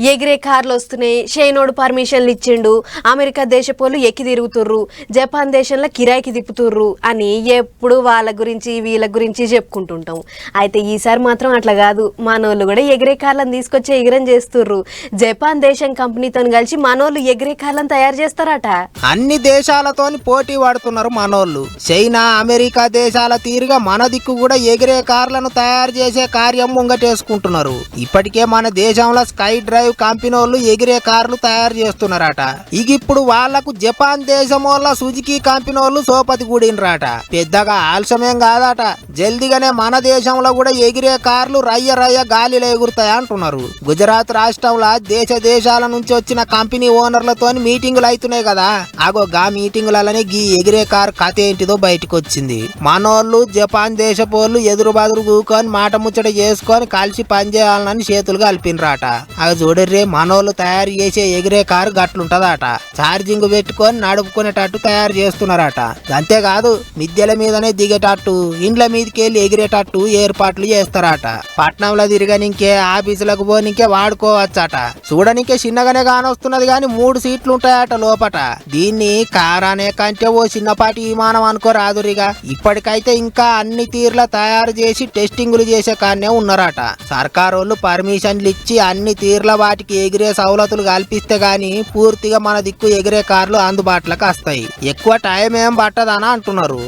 ఎగిరే కార్లు వస్తున్నాయి. షేనోడు పర్మిషన్లు ఇచ్చిండు. అమెరికా దేశపోలు ఎక్కి తిరుగుతుర్రు. జపాన్ దేశంలో కిరాయికి తిప్పుతుర్రు అని ఎప్పుడు వాళ్ళ గురించి వీళ్ళ గురించి చెప్పుకుంటుంటాం. అయితే ఈసారి మాత్రం అట్లా కాదు. మనోళ్ళు కూడా ఎగిరే కార్లను తీసుకొచ్చి ఎగిరం చేస్తుర్రు. జపాన్ దేశం కంపెనీతో కలిసి మనోళ్ళు ఎగిరే కార్లను తయారు చేస్తారట. అన్ని దేశాలతోని పోటీ పడుతున్నారు మనోళ్ళు. చైనా అమెరికా దేశాల తీరుగా మన దిక్కు కూడా ఎగిరే కార్లను తయారు చేసే కార్యం ముంగటేసుకుంటున్నారు. ఇప్పటికే మన దేశంలో స్కై డ్రైవ్ కంపెనీ వాళ్ళు ఎగిరే కార్లు తయారు చేస్తున్నారట. ఇక ఇప్పుడు వాళ్ళకు జపాన్ దేశం వల్ల సుజుకి కంపెనీ వాళ్ళు సోపతి కూడినరాట. పెద్దగా ఆలస్యమేం కాదట. జల్దిగానే మన దేశంలో కూడా ఎగిరే కార్లు రయ్య రయ్య గాలిలో ఎగురుతాయి అంటున్నారు. గుజరాత్ రాష్ట్రంలో దేశ దేశాల నుంచి వచ్చిన కంపెనీ ఓనర్లతో మీటింగులు అవుతున్నాయి కదా. అగో గా మీటింగులనే గీ ఎగిరే కార్ కథ ఏంటిదో బయటకు వచ్చింది. మనోళ్ళు జపాన్ దేశపోళ్ళు ఎదురు బదురు కూకొని మాట ముచ్చట చేసుకొని కలిసి పనిచేయాలని చేతులు కలిపినరాట. అవి చూడర్రే మనోళ్ళు తయారు చేసే ఎగిరే కారు గట్లుంటదట. ఛార్జింగ్ పెట్టుకొని నడుపుకునేటట్టు తయారు చేస్తున్నారట. అంతేకాదు మిద్దెల మీదనే దిగేటట్టు ఇండ్ల మీదకి వెళ్ళి ఎగిరేటట్టు ఏర్పాట్లు చేస్తారట. పట్నంలో తిరగనికే ఆఫీసులకు పోనికే వాడుకోవచ్చట. చూడనికే చిన్నగానే కానొస్తున్నది కానీ మూడు సీట్లు ఉంటాయట లోపట. దీన్ని కార్ అనే కంటే ఓ చిన్నపాటి విమానం అనుకో రాదురిగా. ఇప్పటికైతే ఇంకా అన్ని తీర్ల తయారు చేసి టెస్టింగులు చేసే కానే ఉన్నారట. సర్కారోళ్ళు పర్మిషన్లు ఇచ్చి అన్ని తీర్ల వాటికి ఎగిరే సవలతులు కల్పిస్తే గాని పూర్తిగా మన దిక్కు ఎగిరే కార్లు అందుబాటులోకి వస్తాయి. ఎక్కువ టైం ఏం పట్టదనా అంటున్నారు.